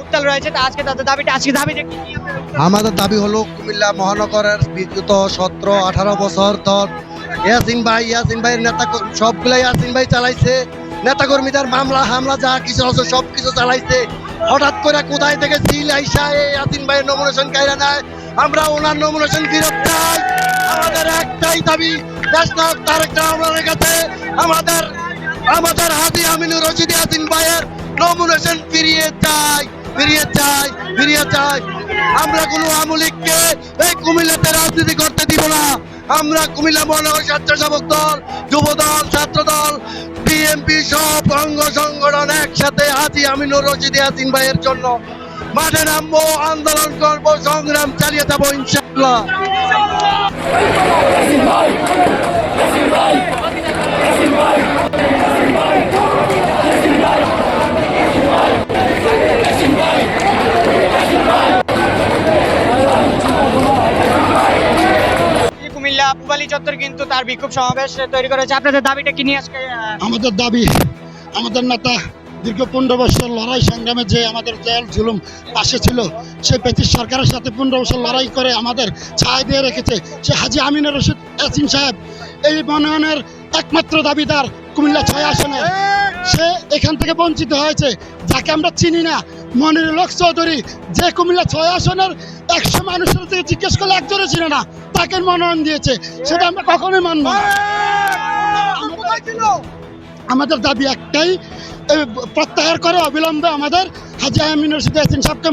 উত্তাল রয়েছে, তা আজকে তাদের দাবিটা, আজকে উত্তাল? আমাদের দাবি হলো কুমিল্লা মহানগরের বিগত সতেরো, আঠারো বছর ধর ইয়াসিন ভাই, ইয়াসিন ভাইয়ের নেতা সবগুলাই ইয়াসিন ভাই চালাইছে। নেতাকর্মীদের মামলা, হামলা, যা কিছু আছে সব কিছু চালাইছে। হঠাৎ করে কোথায় থেকে সিল আইসা এই ইয়াসিন ভাইয়ের নমিনেশন কাইরা নেয়? আমরা ওনার নমিনেশন ফিরত চাই। আমাদের একটাই দাবি নায়ক তারেক রহমানের কাছে। আমাদের আমাদের হাজি আমিনুর রশিদ ইয়াসিন ভাইয়ের নমিনেশন ফিরিয়ে চাই ফিরিয়ে চাই ফিরিয়ে চাই। আমরা কোনো আমলিককে এই কুমিল্লাতে রাজনীতি করতে দিব না। আমরা কুমিল্লা মহানগর স্বেচ্ছাসেবক দল, যুব দল, ছাত্র দল বিএনপি সব অঙ্গ সংগঠন একসাথে হাজি আমিনুর রশিদ ইয়াসিন ভাইয়ের জন্য। মাঠে নামবো, আন্দোলন করব, সংগ্রাম চালিয়ে যাব, ইনশাআল্লাহ। পুবালি চত্বর কিন্তু তার বিক্ষোভ সমাবেশ তৈরি করেছে। আপনাদের দাবিটা কি নিয়ে আজকে আমাদের দাবি, আমাদের নেতা দীর্ঘ পনেরো বছর লড়াই সংগ্রামে যে আমাদের জেল জুলুম পাশে ছিল সে ব্রিটিশ সরকারের সাথে পনেরো বছর লড়াই করে আমাদের ছায় দিয়ে রেখেছে, সে হাজি আমিনুর রশিদ ইয়াসিন সাহেব। এই মনোনয়নের একমাত্র দাবিদার কুমিল্লা ছয় আসনে। সে এখান থেকে বঞ্চিত হয়েছে, যাকে আমরা চিনি না। মনির লোক চৌধুরী যে কুমিল্লা ছয় আসনের একশো মানুষের থেকে জিজ্ঞেস করলে একজনও ছিল না। তাকে মনোনয়ন দিয়েছে, সেটা আমরা কখনোই মানব আমাদের দাবি একটাই প্রত্যাহার করে অবিলম্বে আমাদের হাজি মিনার ইয়াসিন সাহেবকে